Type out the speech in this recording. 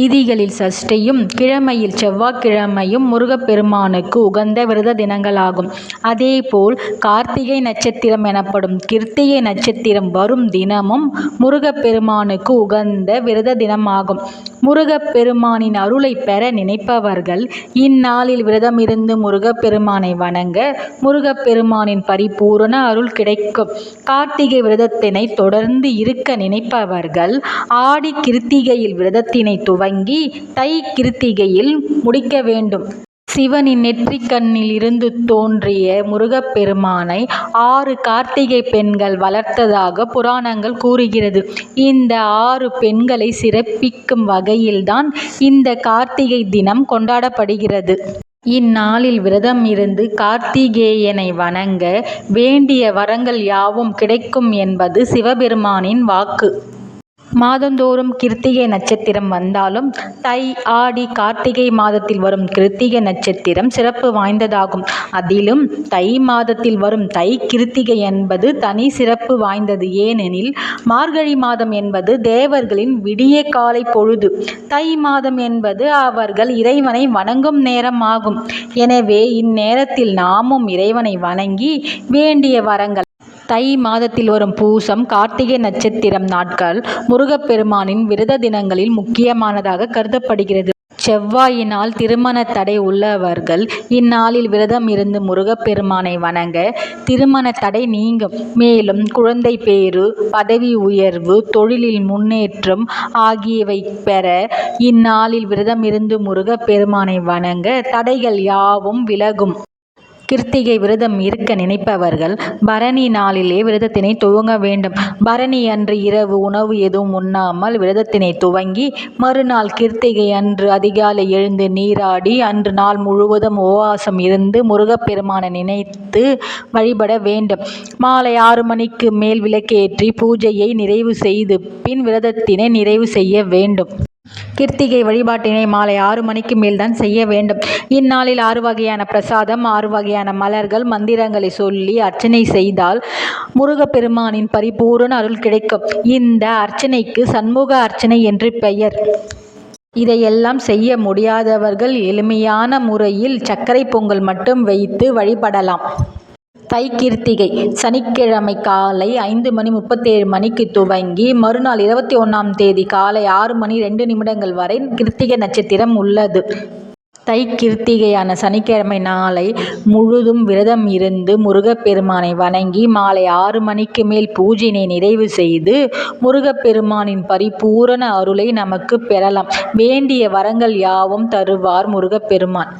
திதிகளில் சஷ்டியும் கிழமையில் செவ்வாய்க்கிழமையும் முருகப்பெருமானுக்கு உகந்த விரத தினங்களாகும். அதேபோல் கார்த்திகை நட்சத்திரம் எனப்படும் கிருத்திகை நட்சத்திரம் வரும் தினமும் முருகப்பெருமானுக்கு உகந்த விரத தினமாகும். முருகப்பெருமானின் அருளைப் பெற நினைப்பவர்கள் இந்நாளில் விரதமிருந்து முருகப்பெருமானை வணங்க முருகப்பெருமானின் பரிபூரண அருள் கிடைக்கும். கார்த்திகை விரதத்தினை தொடர்ந்து இருக்க நினைப்பவர்கள் ஆடி கிருத்திகையில் விரதத்தினை தொடங்கி தை கிருத்திகையில் முடிக்க வேண்டும். சிவனின் நெற்றிக்கண்ணில் இருந்து தோன்றிய முருகப்பெருமானை ஆறு கார்த்திகைப் பெண்கள் வளர்த்ததாக புராணங்கள் கூறுகிறது. இந்த ஆறு பெண்களை சிறப்பிக்கும் வகையில்தான் இந்த கார்த்திகை தினம் கொண்டாடப்படுகிறது. இந்நாளில் விரதம் இருந்து கார்த்திகேயனை வணங்க வேண்டிய வரங்கள் யாவும் கிடைக்கும் என்பது சிவபெருமானின் வாக்கு. மாதந்தோறும் கிருத்திகை நட்சத்திரம் வந்தாலும் தை ஆடி கார்த்திகை மாதத்தில் வரும் கிருத்திகை நட்சத்திரம் சிறப்பு வாய்ந்ததாகும். அதிலும் தை மாதத்தில் வரும் தை கிருத்திகை என்பது தனி சிறப்பு வாய்ந்தது. ஏனெனில் மார்கழி மாதம் என்பது தேவர்களின் விடிய காலை பொழுது. தை மாதம் என்பது அவர்கள் இறைவனை வணங்கும் நேரம் ஆகும். எனவே இந்நேரத்தில் நாமும் இறைவனை வணங்கி வேண்டிய வரங்கள் தை மாதத்தில் வரும் பூசம் கார்த்திகை நட்சத்திரம் நாட்கள் முருகப்பெருமானின் விரத தினங்களில் முக்கியமானதாக கருதப்படுகிறது. செவ்வாயினால் திருமணத் தடை உள்ளவர்கள் இந்நாளில் விரதம் இருந்து முருகப்பெருமானை வணங்க திருமணத் தடை நீங்கும். மேலும் குழந்தைப் பேறு பதவி உயர்வு தொழிலில் முன்னேற்றம் ஆகியவை பெற இந்நாளில் விரதம் இருந்து முருகப்பெருமானை வணங்க தடைகள் யாவும் விலகும். கிருத்திகை விரதம் இருக்க நினைப்பவர்கள் பரணி நாளிலே விரதத்தினை துவங்க வேண்டும். பரணி அன்று இரவு உணவு எதுவும் உண்ணாமல் விரதத்தினை துவங்கி மறுநாள் கிருத்திகை அன்று அதிகாலை எழுந்து நீராடி அன்று நாள் முழுவதும் உபவாசம் இருந்து முருகப்பெருமானை நினைத்து வழிபட வேண்டும். மாலை ஆறு மணிக்கு மேல் விளக்கேற்றி பூஜையை நிறைவு செய்து பின் விரதத்தினை நிறைவு செய்ய வேண்டும். கிருத்திகை வழிபாட்டினை மாலை ஆறு மணிக்கு மேல்தான் செய்ய வேண்டும். இந்நாளில் ஆறு வகையான பிரசாதம் ஆறு வகையான மலர்கள் மந்திரங்களை சொல்லி அர்ச்சனை செய்தால் முருகப்பெருமானின் பரிபூரண அருள் கிடைக்கும். இந்த அர்ச்சனைக்கு சண்முக அர்ச்சனை என்று பெயர். இதையெல்லாம் செய்ய முடியாதவர்கள் எளிமையான முறையில் சர்க்கரை பொங்கல் மட்டும் வைத்து வழிபடலாம். தை கிருத்திகை சனிக்கிழமை காலை ஐந்து மணி முப்பத்தேழு மணிக்கு துவங்கி மறுநாள் இருபத்தி ஒன்றாம் தேதி காலை ஆறு மணி ரெண்டு நிமிடங்கள் வரை கிருத்திகை நட்சத்திரம் உள்ளது. தை கிருத்திகையான சனிக்கிழமை நாளை முழுதும் விரதம் இருந்து முருகப்பெருமானை வணங்கி மாலை ஆறு மணிக்கு மேல் பூஜையினை நிறைவு செய்து முருகப்பெருமானின் பரிபூரண அருளை நமக்கு பெறலாம். வேண்டிய வரங்கள் யாவும் தருவார் முருகப்பெருமான்.